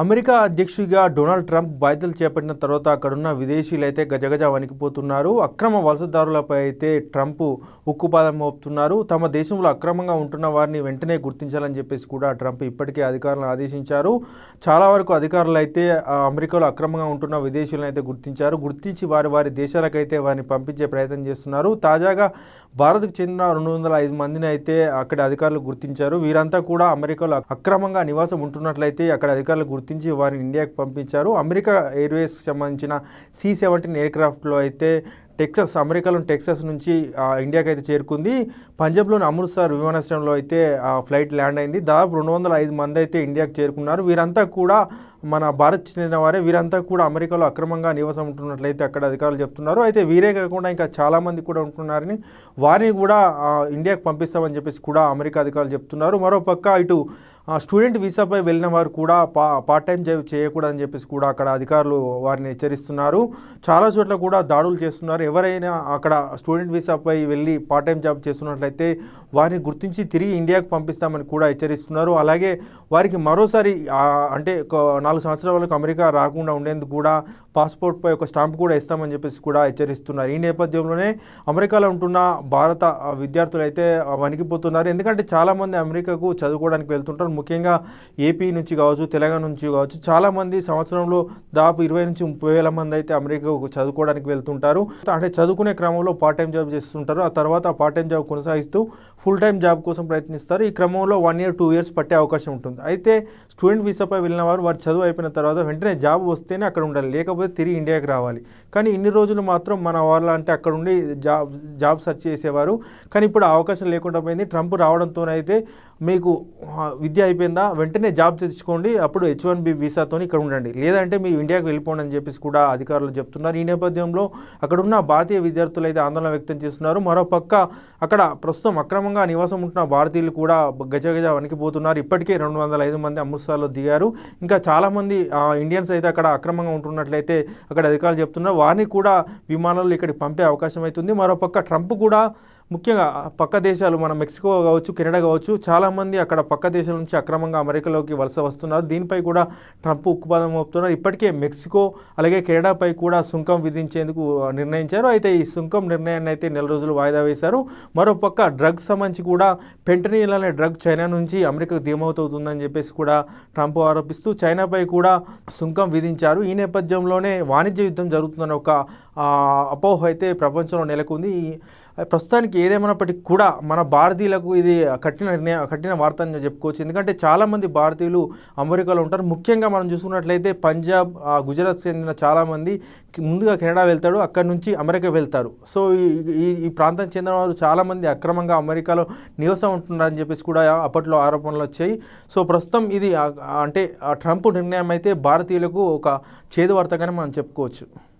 America అధ్యక్షుడిగా Donald Trump బాధ్యతలు చేపట్టిన తర్వాత అక్కడున్న విదేశీయులు అయితే గజగజ వణికిపోతున్నారు. అక్రమ వలసదారులపై అయితే ట్రంప్ ఉక్కుపాదం మోపుతున్నారు. తమ దేశంలో అక్రమంగా ఉంటున్న వారిని వెంటనే గుర్తించాలని చెప్పేసి కూడా ట్రంప్ ఇప్పటికే అధికారులను ఆదేశించారు. చాలా వరకు అధికారులు అయితే అమెరికాలో అక్రమంగా ఉంటున్న విదేశీయులను అయితే గుర్తించారు. గుర్తించి వారి వారి దేశాలకైతే వారిని పంపించే ప్రయత్నం చేస్తున్నారు. తాజాగా భారత్కు చెందిన రెండు వందల ఐదు మందిని అయితే అక్కడ అధికారులు గుర్తించారు. వీరంతా కూడా అమెరికాలో అక్రమంగా నివాసం ఉంటున్నట్లయితే అక్కడ అధికారులు గుర్తించి వారిని ఇండియాకు పంపించారు. అమెరికా ఎయిర్వేస్ సంబంధించిన సి సెవెంటీన్ ఎయిర్క్రాఫ్ట్లో అయితే టెక్సస్ అమెరికాలోని టెక్సస్ నుంచి ఇండియాకి అయితే చేరుకుంది. పంజాబ్లోని అమృత్సర్ విమానాశ్రయంలో అయితే ఆ ఫ్లైట్ ల్యాండ్ అయింది. దాదాపు రెండు వందల ఐదు మంది అయితే ఇండియాకి చేరుకున్నారు. వీరంతా కూడా మన భారత్ చెందిన వారే. వీరంతా కూడా అమెరికాలో అక్రమంగా నివాసం ఉంటున్నట్లయితే అక్కడ అధికారులు చెప్తున్నారు. అయితే వీరే కాకుండా ఇంకా చాలామంది కూడా ఉంటున్నారని వారిని కూడా ఇండియాకి పంపిస్తామని చెప్పేసి కూడా అమెరికా అధికారులు చెప్తున్నారు. మరోపక్క ఇటు స్టూడెంట్ వీసాపై వెళ్ళిన వారు కూడా పా పార్ట్ టైం జాబ్ చేయకూడదని చెప్పేసి కూడా అక్కడ అధికారులు వారిని హెచ్చరిస్తున్నారు. చాలా చోట్ల కూడా దాడులు చేస్తున్నారు. ఎవరైనా అక్కడ స్టూడెంట్ వీసాపై వెళ్ళి పార్ట్ టైం జాబ్ చేస్తున్నట్లయితే వారిని గుర్తించి తిరిగి ఇండియాకు పంపిస్తామని కూడా హెచ్చరిస్తున్నారు. అలాగే వారికి మరోసారి అంటే ఒక నాలుగు సంవత్సరాల వరకు అమెరికా రాకుండా ఉండేందుకు కూడా పాస్పోర్ట్పై ఒక స్టాంప్ కూడా ఇస్తామని చెప్పేసి కూడా హెచ్చరిస్తున్నారు. ఈ నేపథ్యంలోనే అమెరికాలో ఉంటున్న భారత విద్యార్థులు అయితే వణికిపోతున్నారు. ఎందుకంటే చాలామంది అమెరికాకు చదువుకోవడానికి వెళ్తుంటారు. ముఖ్యంగా ఏపీ నుంచి కావచ్చు తెలంగాణ నుంచి కావచ్చు చాలామంది సంవత్సరంలో దాదాపు ఇరవై నుంచి ముప్పై వేల మంది అయితే అమెరికాకు చదువుకోవడానికి వెళ్తుంటారు. అంటే చదువుకునే క్రమంలో పార్ట్ టైం జాబ్ చేస్తుంటారు. ఆ తర్వాత ఆ పార్ట్ టైం జాబ్ కొనసాగిస్తూ ఫుల్ టైం జాబ్ కోసం ప్రయత్నిస్తారు. ఈ క్రమంలో వన్ ఇయర్ టూ ఇయర్స్ పట్టే అవకాశం ఉంటుంది. అయితే స్టూడెంట్ వీసాపై వెళ్ళిన వారు వారు చదువు అయిపోయిన తర్వాత వెంటనే జాబ్ వస్తేనే అక్కడ ఉండాలి. లేకపోతే తిరిగి ఇండియాకి రావాలి. కానీ ఇన్ని రోజులు మాత్రం మన వాళ్ళ అంటే అక్కడ ఉండి జాబ్ జాబ్ సెర్చ్ చేసేవారు. కానీ ఇప్పుడు ఆ అవకాశం లేకుండా పోయింది. ట్రంప్ రావడంతోనైతే మీకు విద్య అయిపోయిందా? వెంటనే జాబ్ తెచ్చుకోండి. అప్పుడు హెచ్ వన్ బి వీసాతో ఇక్కడ ఉండండి. లేదంటే మీ ఇండియాకి వెళ్ళిపోండి అని చెప్పేసి కూడా అధికారులు చెప్తున్నారు. ఈ నేపథ్యంలో అక్కడ ఉన్న భారతీయ విద్యార్థులు అయితే ఆందోళన వ్యక్తం చేస్తున్నారు. మరోపక్క అక్కడ ప్రస్తుతం అక్రమంగా నివాసం ఉంటున్న భారతీయులు కూడా గజగజ వణికిపోతున్నారు. ఇప్పటికే రెండు వందల ఐదు మంది అమృత్సర్లో దిగారు. ఇంకా చాలామంది ఇండియన్స్ అయితే అక్కడ అక్రమంగా ఉంటున్నట్లయితే అక్కడ అధికారులు చెప్తున్నారు. వారిని కూడా విమానాల్లో ఇక్కడికి పంపే అవకాశం అవుతుంది. మరోపక్క ట్రంప్ కూడా ముఖ్యంగా పక్క దేశాలు మన మెక్సికో కావచ్చు కెనడా కావచ్చు చాలామంది అక్కడ పక్క దేశాల నుంచి అక్రమంగా అమెరికాలోకి వలస వస్తున్నారు. దీనిపై కూడా ట్రంప్ ఉక్కుపాదం మోపుతున్నారు. ఇప్పటికే మెక్సికో అలాగే కెనడాపై కూడా సుంకం విధించేందుకు నిర్ణయించారు. అయితే ఈ సుంకం నిర్ణయాన్ని అయితే నెల రోజులు వాయిదా వేశారు. మరోపక్క డ్రగ్స్ సంబంధించి కూడా పెంటనీల్ అనే డ్రగ్ చైనా నుంచి అమెరికాకు దిగుమవుతుందని చెప్పేసి కూడా ట్రంప్ ఆరోపిస్తూ చైనాపై కూడా సుంకం విధించారు. ఈ నేపథ్యంలోనే వాణిజ్య యుద్ధం జరుగుతుందన్న ఒక అపోహ అయితే ప్రపంచంలో నెలకొంది. ప్రస్తుతానికి ఏదేమైనప్పటికీ కూడా మన భారతీయులకు ఇది కఠిన నిర్ణయం కఠిన వార్త అని చెప్పుకోవచ్చు. ఎందుకంటే చాలామంది భారతీయులు అమెరికాలో ఉంటారు. ముఖ్యంగా మనం చూసుకున్నట్లయితే పంజాబ్ ఆ, గుజరాత్ చెందిన చాలామంది ముందుగా కెనడా వెళ్తాడు అక్కడ నుంచి అమెరికా వెళ్తారు. సో ఈ- ఈ ఈ ప్రాంతం చెందిన వారు చాలామంది అక్రమంగా అమెరికాలో నివసం ఉంటున్నారని చెప్పేసి కూడా అప్పట్లో ఆరోపణలు వచ్చాయి. సో ప్రస్తుతం ఇది అంటే ఆ ట్రంప్ నిర్ణయం అయితే భారతీయులకు ఒక చేదు వార్తగానే మనం చెప్పుకోవచ్చు.